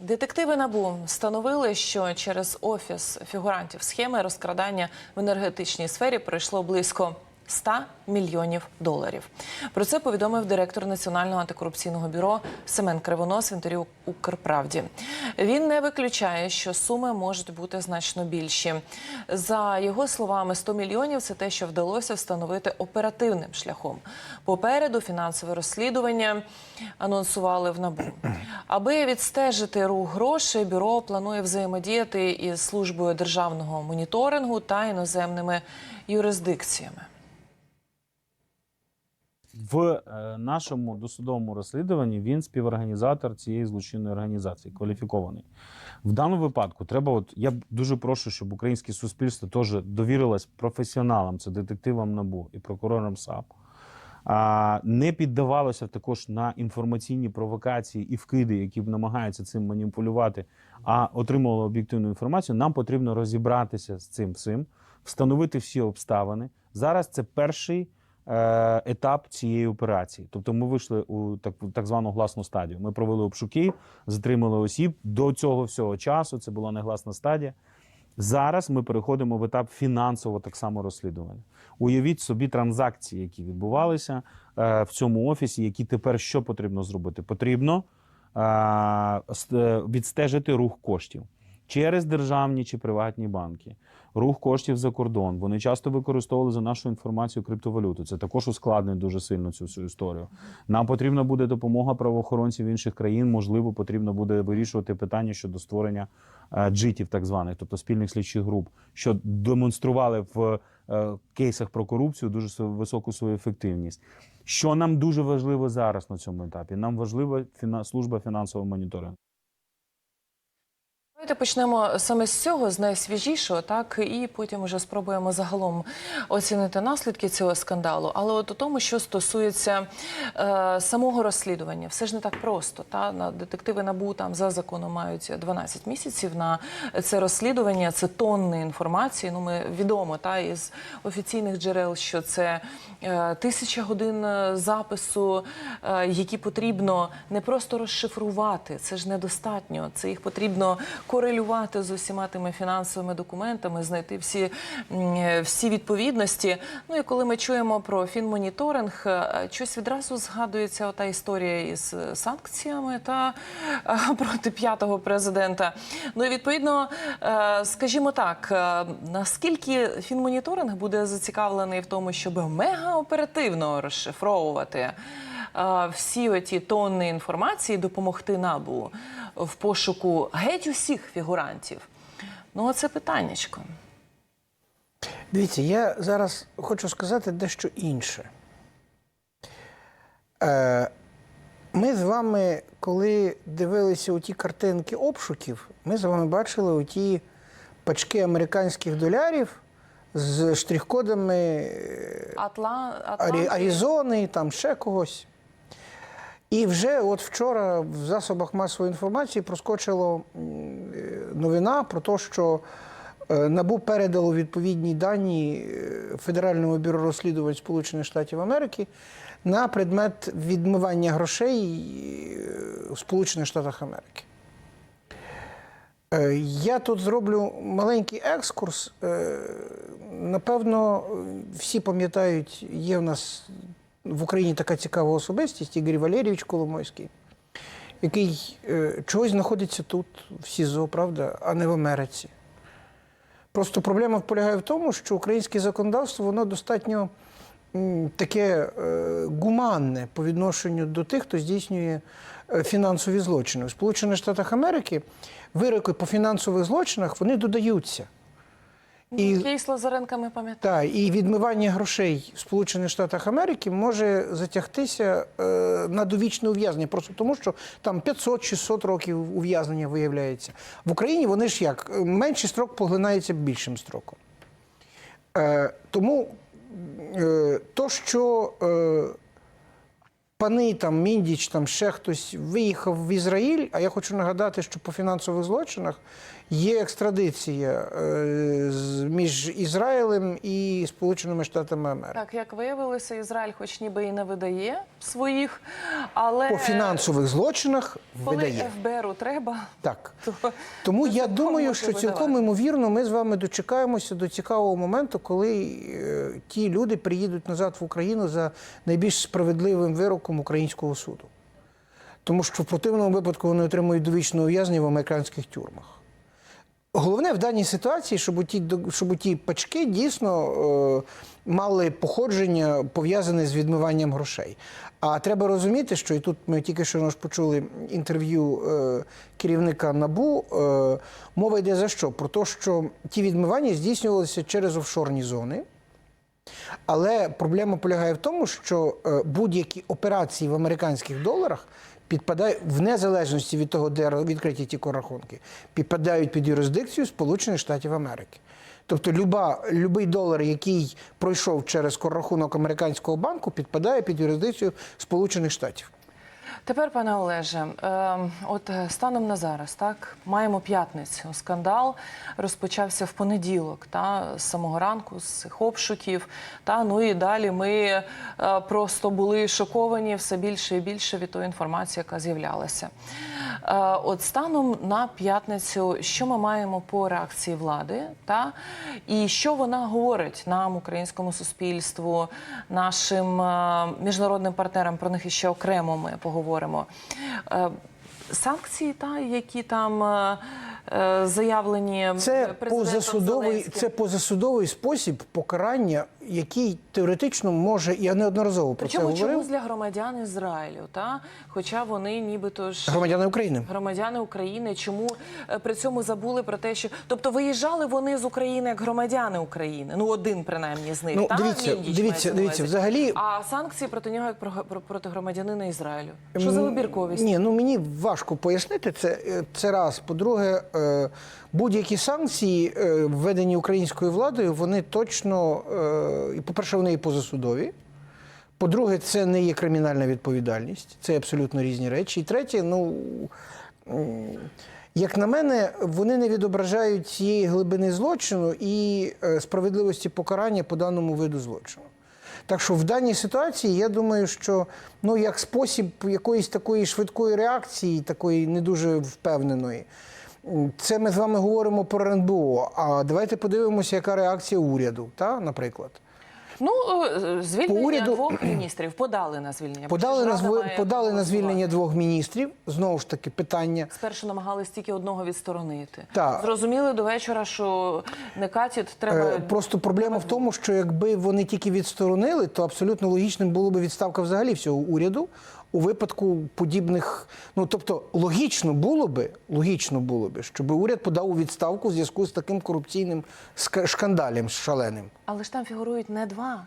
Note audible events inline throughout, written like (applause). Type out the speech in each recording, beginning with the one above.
Детективи НАБУ встановили, що через офіс фігурантів схеми розкрадання в енергетичній сфері пройшло близько 100 мільйонів доларів. Про це повідомив директор Національного антикорупційного бюро Семен Кривонос в інтерв'ю Укрправді. Він не виключає, що суми можуть бути значно більші. За його словами, 100 мільйонів це те, що вдалося встановити оперативним шляхом. Попереду фінансове розслідування анонсували в НАБУ. Аби відстежити рух грошей, бюро планує взаємодіяти із службою державного моніторингу та іноземними юрисдикціями. В е, нашому досудовому розслідуванні він співорганізатор цієї злочинної організації, кваліфікований. В даному випадку треба, от я дуже прошу, щоб українське суспільство теж довірилось професіоналам, це детективам НАБУ і прокурорам САП. Не піддавалося також на інформаційні провокації і вкиди, які намагаються цим маніпулювати, а отримували об'єктивну інформацію. Нам потрібно розібратися з цим всім, встановити всі обставини. Зараз це перший етап цієї операції. Тобто ми вийшли у так, так звану гласну стадію. Ми провели обшуки, затримали осіб. До цього всього часу це була негласна стадія. Зараз ми переходимо в етап фінансового так само розслідування. Уявіть собі транзакції, які відбувалися е, в цьому офісі, які тепер що потрібно зробити? Потрібно е, е, відстежити рух коштів через державні чи приватні банки, рух коштів за кордон. Вони часто використовували за нашу інформацію криптовалюту. Це також ускладнить дуже сильно цю всю історію. Нам потрібна буде допомога правоохоронців інших країн. Можливо, потрібно буде вирішувати питання щодо створення е, джитів, так званих, тобто спільних слідчих груп, що демонстрували в е, кейсах про корупцію дуже високу свою ефективність. Що нам дуже важливо зараз на цьому етапі? Нам важлива служба фінансового моніторингу. Давайте почнемо саме з цього, з найсвіжішого, так і потім вже спробуємо загалом оцінити наслідки цього скандалу. Але от у тому, що стосується е, самого розслідування, все ж не так просто. Та на детективи набу там за законом мають 12 місяців на це розслідування. Це тонни інформації. Ну ми відомо та із офіційних джерел, що це е, тисяча годин е, запису, е, які потрібно не просто розшифрувати. Це ж недостатньо. Це їх потрібно корелювати з усіма тими фінансовими документами, знайти всі, всі відповідності. Ну і коли ми чуємо про фінмоніторинг, е, щось відразу згадується ота історія із санкціями та е, (laughs) проти п'ятого президента. Ну і відповідно, е, скажімо так, наскільки фінмоніторинг буде зацікавлений в тому, щоб мегаоперативно розшифровувати е, всі оті тонни інформації, допомогти набу в пошуку геть усіх фігурантів. Ну, оце питаннячко. Дивіться, я зараз хочу сказати дещо інше. Е, Ми з вами, коли дивилися у ті картинки обшуків, ми з вами бачили у ті пачки американських долярів з штрих-кодами е, Атла... Атланти. Аризони, там ще когось. І вже от вчора в засобах масової інформації проскочила е, новина про те, що е, НАБУ передало відповідні дані е, Федеральному бюро розслідувань Сполучених Штатів Америки на предмет відмивання грошей в Сполучених Штатах Америки. Я тут зроблю маленький екскурс. Напевно, всі пам'ятають, є в нас в Україні така цікава особистість Ігор Валерійович Коломойський, який е, чогось знаходиться тут, в СІЗО, правда, а не в Америці. Просто проблема полягає в тому, що українське законодавство воно достатньо таке е, гуманне по відношенню до тих, хто здійснює е, фінансові злочини. У Сполучених Штатах Америки вироки по фінансових злочинах вони додаються. І, Кейс Лазаренка ми пам'ятаємо. та, і відмивання грошей в Сполучених Штатах Америки може затягтися е, на довічне ув'язнення, просто тому що там 500-600 років ув'язнення виявляється. В Україні вони ж як? е, Менший строк поглинається більшим строком. Е, тому е, то, що е, пани там Міндіч, там ще хтось виїхав в Ізраїль. А я хочу нагадати, що по фінансових злочинах є екстрадиція е, між Ізраїлем і Сполученими Штатами Америки. Так, як виявилося, Ізраїль, хоч ніби і не видає своїх, але По фінансових злочинах коли видає. ФБРу треба, Так. (laughs) то Тому я думаю, що цілком ймовірно ми з вами дочекаємося до цікавого моменту, коли е, ті люди приїдуть назад в Україну за найбільш справедливим вироком українського суду. Тому що в противному випадку вони отримують довічне ув'язнення в американських тюрмах. Головне в даній ситуації, щоб ті, щоб ті пачки дійсно е, мали походження пов'язане з відмиванням грошей. А треба розуміти, що і тут ми тільки що почули інтерв'ю е, керівника НАБУ. Е, мова йде за що? Про те, що ті відмивання здійснювалися через офшорні зони. Але проблема полягає в тому, що е, будь-які операції в американських доларах підпадають в незалежності від того, де відкриті ті корахунки, підпадають під юрисдикцію Сполучених Штатів Америки. Тобто люба, любий долар, який пройшов через коррахунок американського банку, підпадає під юрисдикцію Сполучених Штатів. Тепер, пане Олеже, е, от е, станом на зараз, так маємо п'ятницю. Скандал розпочався в понеділок, та з самого ранку, з цих обшуків. Та ну і далі ми е, просто були шоковані все більше і більше від тої інформації, яка з'являлася. Е, от станом на п'ятницю, що ми маємо по реакції влади, та і що вона говорить нам, українському суспільству, нашим міжнародним партнерам, про них іще окремо ми поговоримо. Е, Санкції, та які там е, е, заявлені Це президентом позасудовий, Зеленським. це позасудовий спосіб покарання, який теоретично може, я неодноразово про Причому це говорив, чомусь для громадян Ізраїлю, та хоча вони нібито ж громадяни України. громадяни України. Чому е, при цьому забули про те, що тобто виїжджали вони з України як громадяни України? Ну один принаймні з них. Ну, та? дивіться, Міндіч дивіться, дивіться, взагалі- а санкції проти нього як про, про- проти громадянина Ізраїлю. Що за вибірковість? Ні, ну мені важко пояснити це. Е, Це раз. По-друге, е, будь-які санкції, е, введені українською владою, вони точно, е, по-перше, вони і позасудові. По-друге, це не є кримінальна відповідальність, це абсолютно різні речі. І третє, ну. Як на мене, вони не відображають цієї глибини злочину і е, справедливості покарання по даному виду злочину. Так що в даній ситуації я думаю, що ну як спосіб якоїсь такої швидкої реакції, такої не дуже впевненої. Це ми з вами говоримо про РНБО. А давайте подивимося, яка реакція уряду, та, наприклад. Ну е, звільнення уряду- двох міністрів подали на звільнення. Подали на, зв- подали на звільнення двох міністрів. Знову ж таки, питання. Спершу намагались тільки одного відсторонити. Так. Зрозуміли до вечора, що не катять, треба Е, Просто проблема в тому, що якби вони тільки відсторонили, то абсолютно логічним було б відставка взагалі всього уряду у випадку подібних. Ну тобто, логічно було би, логічно було би, щоб уряд подав у відставку в зв'язку з таким корупційним шкандалем шаленим. Але ж там фігурують не два.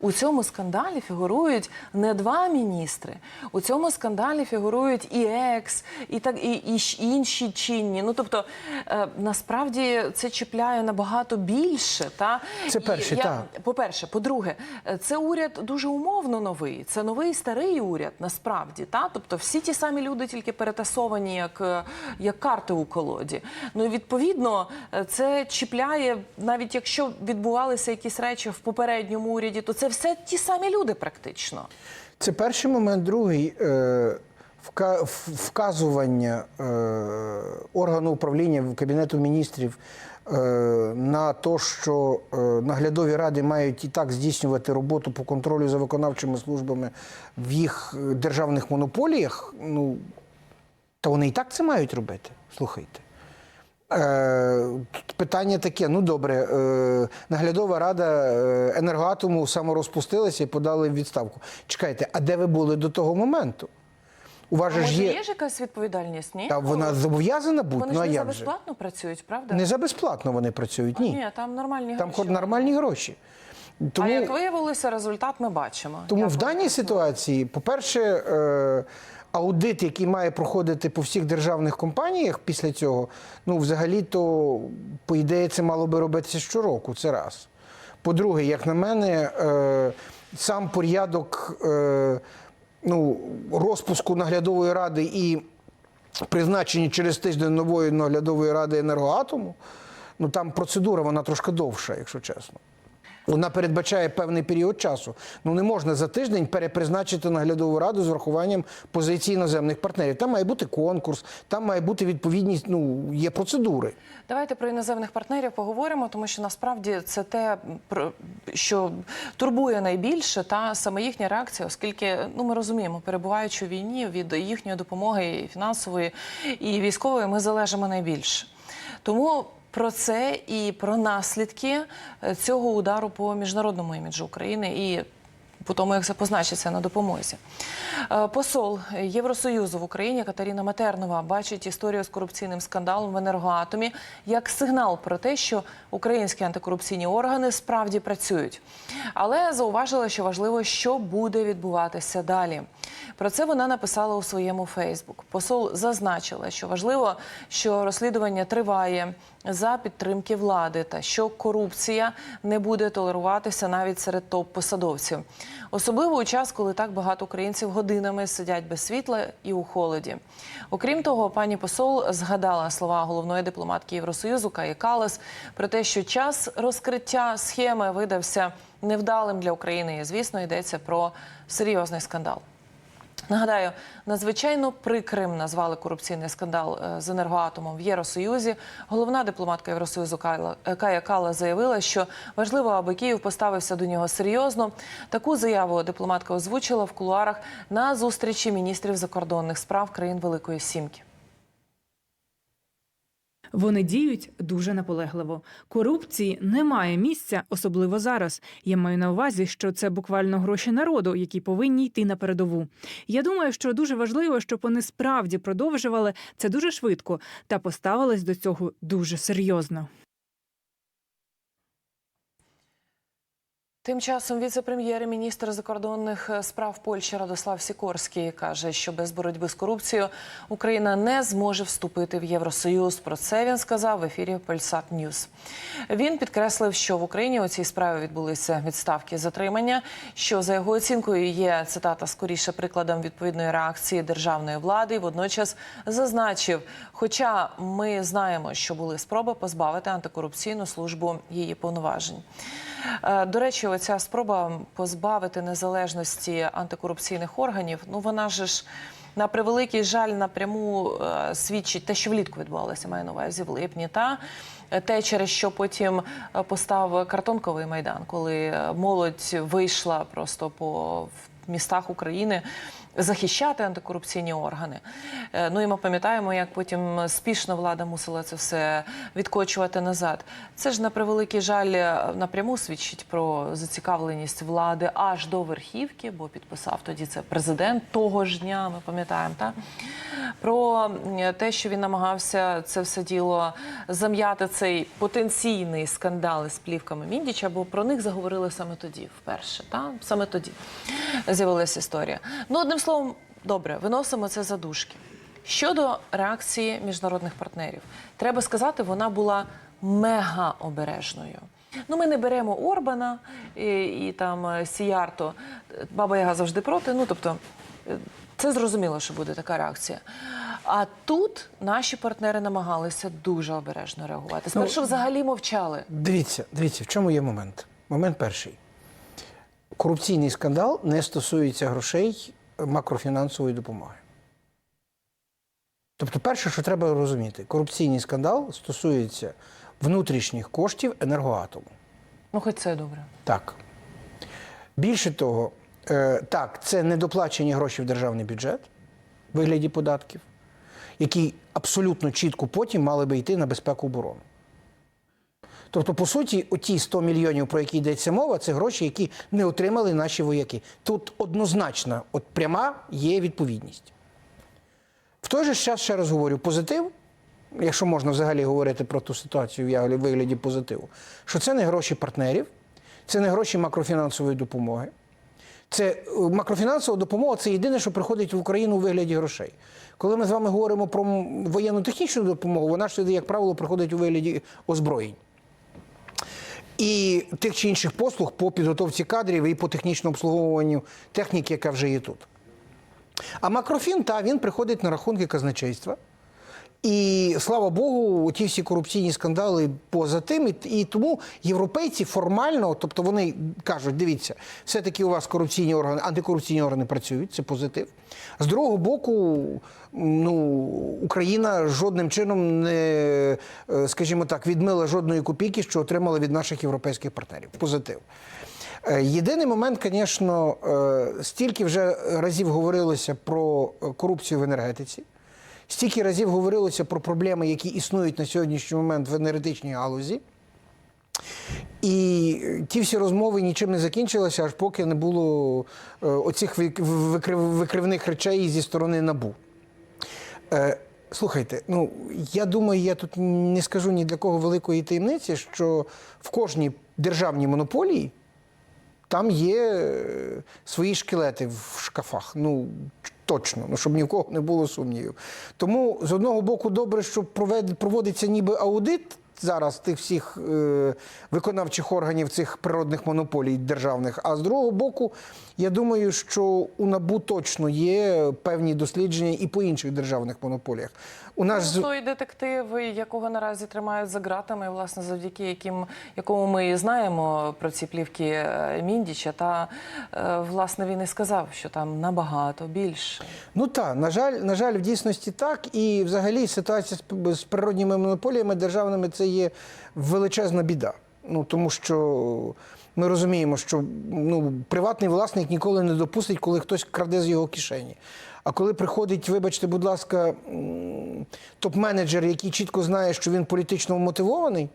У цьому скандалі фігурують не два міністри. У цьому скандалі фігурують і екс, і так і, і інші чинні. Ну тобто е, насправді це чіпляє набагато більше. Та Це перше, так. По-перше, по-друге, е, це уряд дуже умовно новий. Це новий старий уряд, насправді. Та? Тобто всі ті самі люди, тільки перетасовані як, е, як карти у колоді. Ну і відповідно е, це чіпляє, навіть якщо відбувалися якісь речі в попередньому уряді, то це все ті самі люди практично. Це перший момент. Другий е, вказування е, органу управління Кабінету міністрів е, на те, що наглядові ради мають і так здійснювати роботу по контролю за виконавчими службами в їх державних монополіях. Ну, та вони і так це мають робити. Слухайте. Е, питання таке: ну добре, е, наглядова рада е, енергоатому саморозпустилася і подали відставку. Чекайте, а де ви були до того моменту? У вас А може є є. ж якась відповідальність? Ні? Та вона зобов'язана бути, Вони ну ж а не за як же? безплатно працюють, правда? Не за безплатно вони працюють, ні. Ні, там нормальні Там гроші. хоч нормальні гроші. Тому... А як виявилося, результат ми бачимо. Тому Як в даній ситуації, по-перше, е, аудит, який має проходити по всіх державних компаніях після цього, ну, взагалі-то, по ідеї, це мало би робитися щороку. Це раз. По-друге, як на мене, е, сам порядок. Е, ну, розпуску наглядової ради і призначенні через тиждень нової наглядової ради енергоатому, ну там процедура вона трошки довша, якщо чесно. Вона передбачає певний період часу. Ну не можна за тиждень перепризначити наглядову раду з врахуванням позицій іноземних партнерів. Там має бути конкурс, там має бути відповідність. Ну є процедури. Давайте про іноземних партнерів поговоримо, тому що насправді це те, що турбує найбільше, та саме їхня реакція, оскільки ну ми розуміємо, перебуваючи у війні від їхньої допомоги і фінансової і військової, ми залежимо найбільше. Тому про це і про наслідки е, цього удару по міжнародному іміджу України і по тому, як це позначиться на допомозі. Е, Посол Євросоюзу в Україні Катерина Матернова бачить історію з корупційним скандалом в енергоатомі як сигнал про те, що українські антикорупційні органи справді працюють. Але зауважила, що важливо, що буде відбуватися далі. Про це вона написала у своєму Фейсбук. Посол зазначила, що важливо, що розслідування триває за підтримки влади та що корупція не буде толеруватися навіть серед топ-посадовців. Особливо у час, коли так багато українців годинами сидять без світла і у холоді. Окрім того, пані посол згадала слова головної дипломатки Євросоюзу Каї Калас про те, що час розкриття схеми видався невдалим для України. І звісно, йдеться про серйозний скандал. Нагадаю, надзвичайно прикрим назвали корупційний скандал е, з енергоатомом в Євросоюзі. Головна дипломатка Євросоюзу е, Кая Кала заявила, що важливо, аби Київ поставився до нього серйозно. Таку заяву дипломатка озвучила в кулуарах на зустрічі міністрів закордонних справ країн Великої Сімки. Вони діють дуже наполегливо. Корупції немає місця, особливо зараз. Я маю на увазі, що це буквально гроші народу, які повинні йти на передову. Я думаю, що дуже важливо, щоб вони справді продовжували це дуже швидко та поставились до цього дуже серйозно. Тим часом віце-прем'єр і міністр закордонних е, справ Польщі Радослав Сікорський каже, що без боротьби з корупцією Україна не зможе вступити в Євросоюз. Про це він сказав в ефірі Польсат Ньюс. Він підкреслив, що в Україні у цій справі відбулися відставки затримання. Що за його оцінкою є цитата скоріше прикладом відповідної реакції державної влади. І Водночас зазначив, хоча ми знаємо, що були спроби позбавити антикорупційну службу її повноважень. Е, До речі, оця спроба позбавити незалежності антикорупційних органів, ну вона ж. На превеликий жаль, напряму е, свідчить те, що влітку відбувалося, маю на увазі в липні, та те, через що потім е, постав картонковий майдан, коли молодь вийшла просто по містах України захищати антикорупційні органи. Е, Ну і ми пам'ятаємо, як потім спішно влада мусила це все відкочувати назад. Це ж на превеликий жаль е, напряму свідчить про зацікавленість влади аж до верхівки, бо підписав тоді це президент того ж дня. Ми пам'ятаємо, так? про те, що він намагався це все діло зам'яти цей потенційний скандал із плівками Міндіча, бо про них заговорили саме тоді, вперше. Та? Саме тоді з'явилася історія. Ну, одним словом, добре, виносимо це за дужки. Щодо реакції міжнародних партнерів, треба сказати, вона була мега обережною. Ну, ми не беремо Орбана і, і там е, Сіярто. Баба Яга завжди проти. Ну, тобто, е, це зрозуміло, що буде така реакція. А тут наші партнери намагалися дуже обережно реагувати. Спершу взагалі мовчали. Дивіться, дивіться, в чому є момент. Момент перший. Корупційний скандал не стосується грошей макрофінансової допомоги. Тобто, перше, що треба розуміти, корупційний скандал стосується внутрішніх коштів енергоатому. Ну, хоч це добре. Так. Більше того, е, так, це недоплачені гроші в державний бюджет в вигляді податків, які абсолютно чітко потім мали би йти на безпеку оборони. Тобто, по суті, оті 100 мільйонів, про які йдеться мова, це гроші, які не отримали наші вояки. Тут однозначно, от пряма є відповідність. В той же час, ще раз говорю, позитив, якщо можна взагалі говорити про ту ситуацію в вигляді позитиву, що це не гроші партнерів, це не гроші макрофінансової допомоги. Це е, макрофінансова допомога це єдине, що приходить в Україну у вигляді грошей. Коли ми з вами говоримо про воєнно-технічну допомогу, вона ж як правило, приходить у вигляді озброєнь. І тих чи інших послуг по підготовці кадрів і по технічному обслуговуванню техніки, яка вже є тут. А Макрофін, та, він приходить на рахунки казначейства. І слава Богу, ті всі корупційні скандали поза тим. І, і тому європейці формально, тобто вони кажуть: дивіться, все-таки у вас корупційні органи, антикорупційні органи працюють, це позитив. З другого боку, ну, Україна жодним чином не, е, скажімо так, відмила жодної копійки, що отримала від наших європейських партнерів. Позитив. Е, Єдиний момент, звісно, е, стільки вже разів говорилося про корупцію в енергетиці, стільки разів говорилося про проблеми, які існують на сьогоднішній момент в енергетичній галузі. І ті всі розмови нічим не закінчилися, аж поки не було е, оцих вик- викривних речей зі сторони НАБУ. Е, Слухайте, ну я думаю, я тут не скажу ні для кого великої таємниці, що в кожній державній монополії там є е, свої шкілети в шкафах. Ну точно, ну щоб ні в кого не було сумнівів. Тому з одного боку, добре, що проводиться ніби аудит зараз тих всіх е, виконавчих органів цих природних монополій державних. А з другого боку, я думаю, що у НАБУ точно є певні дослідження і по інших державних монополіях. У нас Той детектив, якого наразі тримають за ґратами, власне, завдяки яким, якому ми знаємо про ці плівки е, Міндіча, та е, власне він і сказав, що там набагато більше. Ну так, на жаль, на жаль, в дійсності так. І взагалі ситуація з природніми монополіями державними це є величезна біда. Ну тому що ми розуміємо, що ну, приватний власник ніколи не допустить, коли хтось краде з його кишені. А коли приходить, вибачте, будь ласка, топ-менеджер, який чітко знає, що він політично мотивований,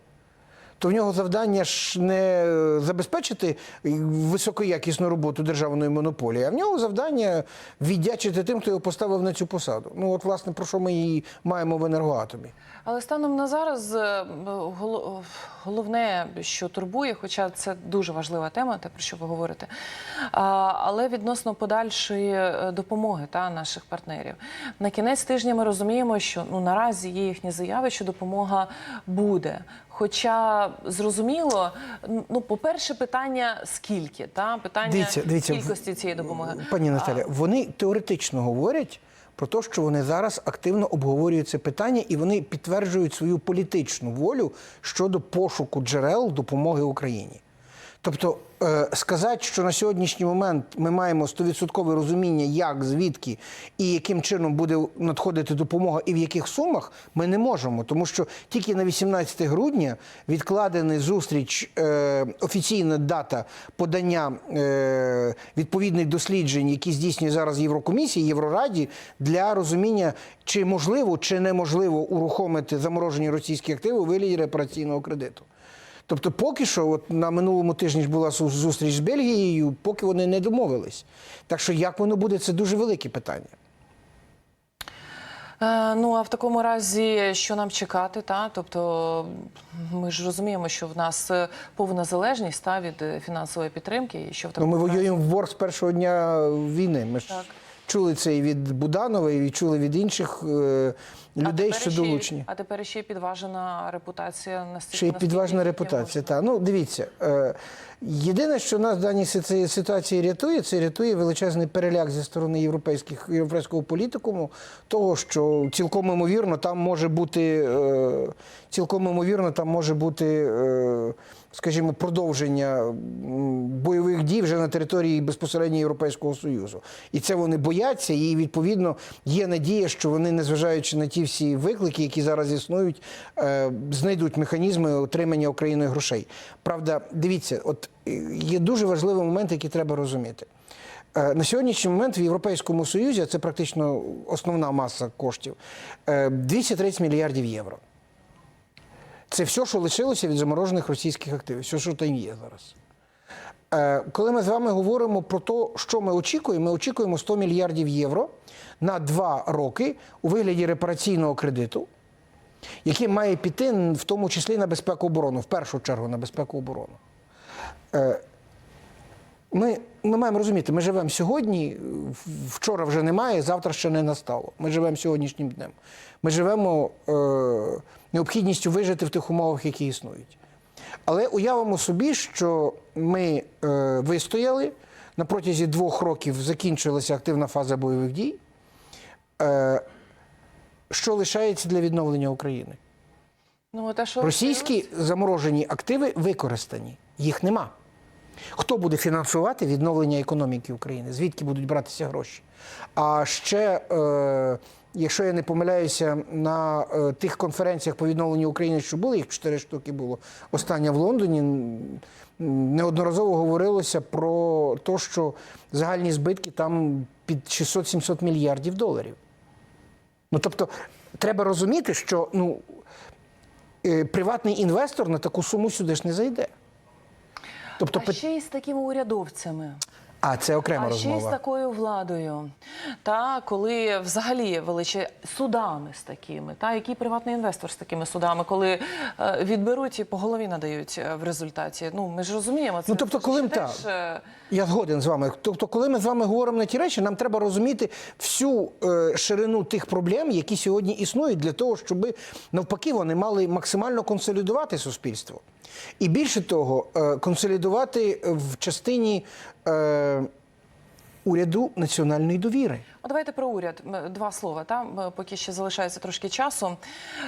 то в нього завдання ж не забезпечити високоякісну роботу державної монополії, а в нього завдання віддячити тим, хто його поставив на цю посаду. Ну от власне про що ми і маємо в енергоатомі. Але станом на зараз е, головне, що турбує, хоча це дуже важлива тема, те про що ви говорите, але відносно подальшої е, допомоги та наших партнерів. На кінець тижня ми розуміємо, що ну наразі є їхні заяви, що допомога буде. Хоча зрозуміло, ну по-перше, питання скільки та питання Дивіться, дивіться, кількості цієї допомоги. Пані А, Наталя, вони теоретично говорять про те, що вони зараз активно обговорюють це питання і вони підтверджують свою політичну волю щодо пошуку джерел допомоги Україні. Тобто сказати, що на сьогоднішній момент ми маємо 100% розуміння, як, звідки і яким чином буде надходити допомога і в яких сумах, ми не можемо. Тому що тільки на 18 грудня відкладена зустріч, е, офіційна дата подання е, відповідних досліджень, які здійснює зараз Єврокомісія, Єврораді, для розуміння, чи можливо, чи неможливо урухомити заморожені російські активи у вигляді репараційного кредиту. Тобто, поки що, от на минулому тижні ж була зустріч з Бельгією, поки вони не домовились. Так що як воно буде, це дуже велике питання. Е, Ну а в такому разі, що нам чекати? Та тобто ми ж розуміємо, що в нас е, повна залежність та від е, фінансової підтримки, і що в Ну, ми разі... воюємо в борг з першого дня війни. Ми ж чули це і від Буданова, і чули від інших е, людей, що ще долучені. А тепер ще й підважена репутація настільки Ще й підважна репутація. Та. Ну, дивіться, е, єдине, що нас в даній ситуації рятує, це рятує величезний переляк зі сторони європейських, європейського політикуму, того, що цілком імовірно там може бути, е, цілком імовірно, там може бути, е, скажімо, продовження бойових дій вже на території безпосередньо Європейського Союзу. І це вони бояться, і відповідно є надія, що вони, незважаючи на ті всі виклики, які зараз існують, е, знайдуть механізми отримання Україною грошей. Правда, дивіться, от е, є дуже важливий момент, який треба розуміти. Е, На сьогоднішній момент в Європейському Союзі, а це практично основна маса коштів, е, 230 мільярдів євро. Це все, що лишилося від заморожених російських активів, все, що там є зараз. Е, Коли ми з вами говоримо про те, що ми очікуємо, ми очікуємо 100 мільярдів євро на два роки у вигляді репараційного кредиту, який має піти в тому числі на безпеку оборону, в першу чергу на безпеку оборону. Е, Ми, ми маємо розуміти, ми живемо сьогодні, вчора вже немає, завтра ще не настало. Ми живемо сьогоднішнім днем. Ми живемо е, необхідністю вижити в тих умовах, які існують. Але уявимо собі, що ми е, вистояли, на протязі двох років закінчилася активна фаза бойових дій. Е, Що лишається для відновлення України? Ну, те, що Російські заморожені активи використані, їх нема. Хто буде фінансувати відновлення економіки України? Звідки будуть братися гроші? А ще, е, якщо я не помиляюся, на е, тих конференціях по відновленню України, що були, їх чотири штуки було, остання в Лондоні, неодноразово говорилося про те, що загальні збитки там під 600-700 мільярдів доларів. Ну тобто, треба розуміти, що ну, е, приватний інвестор на таку суму сюди ж не зайде. Тобто, А ще й з такими урядовцями. А це окрема а ще з такою владою, та коли взагалі величе судами з такими, та який приватний інвестор з такими судами, коли е, відберуть і по голові надають е, в результаті. Ну ми ж розуміємо, це Ну, тобто, це коли ж м- так. теж, е, Я згоден з вами. Тобто, коли ми з вами говоримо на ті речі, нам треба розуміти всю е, ширину тих проблем, які сьогодні існують, для того, щоб навпаки вони мали максимально консолідувати суспільство. І більше того, е, консолідувати в частині е, уряду національної довіри. О, Давайте про уряд. Два слова. Та М, поки ще залишається трошки часу.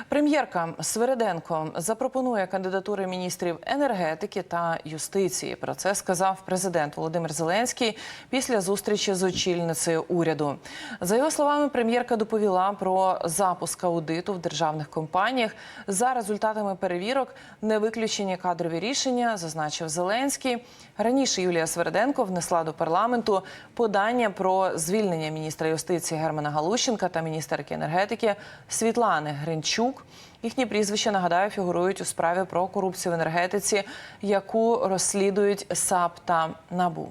Прем'єрка Свириденко запропонує кандидатури міністрів енергетики та юстиції. Про це сказав президент Володимир Зеленський після зустрічі з очільницею уряду. За його словами, прем'єрка доповіла про запуск аудиту в державних компаніях. За результатами перевірок не виключені кадрові рішення, зазначив Зеленський. Раніше Юлія Сверденко внесла до парламенту подання про звільнення міністра юстиції Германа Галущенка та міністерки енергетики Світлани Гринчук. Їхні прізвища нагадаю фігурують у справі про корупцію в енергетиці, яку розслідують САП та НАБУ.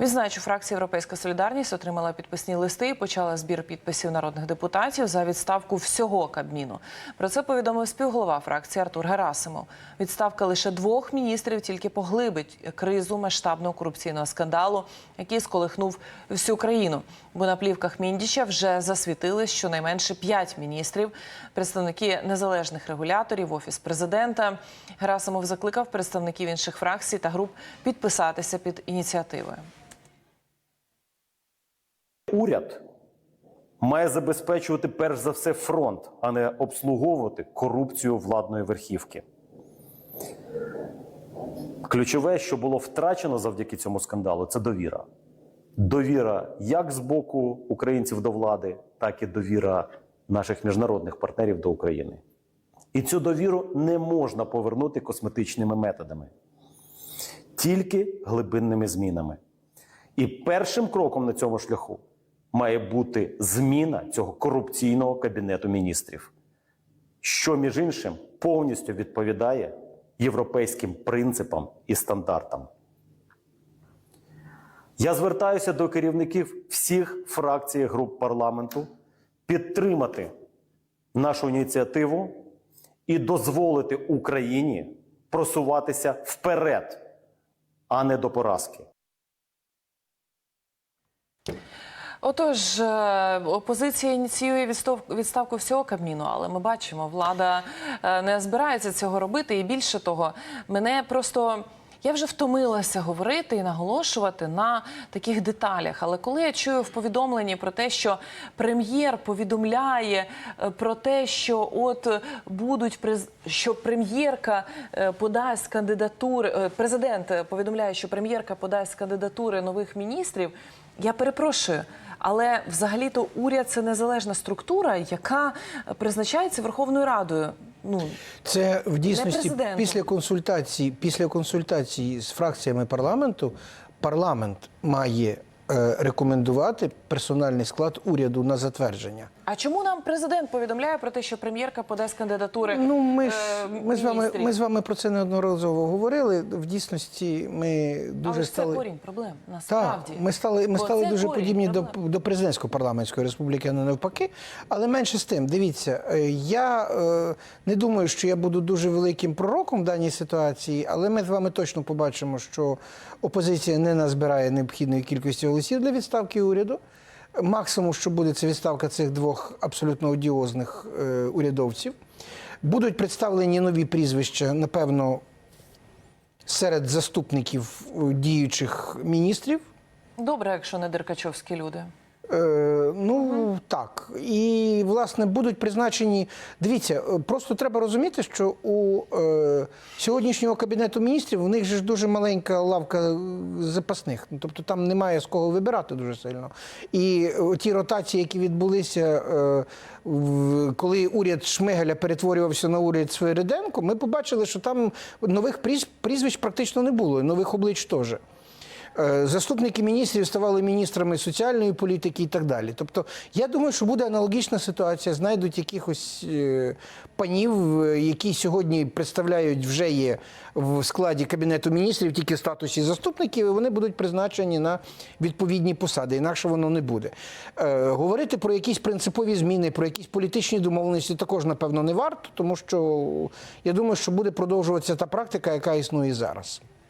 Відзначу, фракція Європейська Солідарність отримала підписні листи і почала збір підписів народних депутатів за відставку всього Кабміну. Про це повідомив співголова фракції Артур Герасимов. Відставка лише двох міністрів тільки поглибить кризу масштабного корупційного скандалу, який сколихнув всю країну. Бо на плівках Міндіча вже засвітили щонайменше п'ять міністрів, представники незалежних регуляторів, офіс президента. Герасимов закликав представників інших фракцій та груп підписатися під ініціативою. Уряд має забезпечувати перш за все фронт, а не обслуговувати корупцію владної верхівки. Ключове, що було втрачено завдяки цьому скандалу, це довіра. Довіра як з боку українців до влади, так і довіра наших міжнародних партнерів до України. І цю довіру не можна повернути косметичними методами, тільки глибинними змінами. І першим кроком на цьому шляху має бути зміна цього корупційного кабінету міністрів, що, між іншим, повністю відповідає європейським принципам і стандартам. Я звертаюся до керівників всіх фракцій груп парламенту підтримати нашу ініціативу і дозволити Україні просуватися вперед, а не до поразки. Отож, е, опозиція ініціює відстав- відставку всього Кабміну, але ми бачимо, влада е, не збирається цього робити. І більше того, мене просто. Я вже втомилася говорити і наголошувати на таких деталях. Але коли я чую в повідомленні про те, що прем'єр повідомляє е, про те, що от будуть що прем'єрка подасть кандидатури, президент повідомляє, що прем'єрка подасть кандидатури нових міністрів. Я перепрошую, але взагалі-то уряд це незалежна структура, яка призначається Верховною Радою. Ну Це в дійсності після консультації, після консультації з фракціями парламенту парламент має е, рекомендувати персональний склад уряду на затвердження. А чому нам президент повідомляє про те, що прем'єрка подасть кандидатури? Ну ми ж е, ми з вами міністрів? ми з вами про це неодноразово говорили. В дійсності ми дуже Але ж стали це корінь проблем Так, ми стали, ми Бо стали це дуже корінь подібні до, проблем. до президентсько-парламентської республіки, а не навпаки. Але менше з тим, дивіться, е, я е, не думаю, що я буду дуже великим пророком в даній ситуації, але ми з вами точно побачимо, що опозиція не назбирає необхідної кількості голосів для відставки уряду. Максимум, що буде, це відставка цих двох абсолютно одіозних е, урядовців. Будуть представлені нові прізвища, напевно, серед заступників е, діючих міністрів. Добре, якщо не деркачовські люди. Е, ну так. І власне будуть призначені. Дивіться, е, просто треба розуміти, що у е, сьогоднішнього кабінету міністрів у них же ж дуже маленька лавка е, запасних. Ну, тобто там немає з кого вибирати дуже сильно. І е, ті ротації, які відбулися, е, в- коли уряд Шмигеля перетворювався на уряд Свириденко, ми побачили, що там нових прізв- прізвищ практично не було, нових облич теж. Е, Заступники міністрів ставали міністрами соціальної політики і так далі. Тобто, я думаю, що буде аналогічна ситуація. Знайдуть якихось е, панів, е, які сьогодні представляють вже є в складі кабінету міністрів, тільки в статусі заступників, і вони будуть призначені на відповідні посади. Інакше воно не буде. Говорити про якісь принципові зміни, про якісь політичні домовленості також, напевно, не варто, тому що я думаю, що буде продовжуватися та практика, яка існує зараз.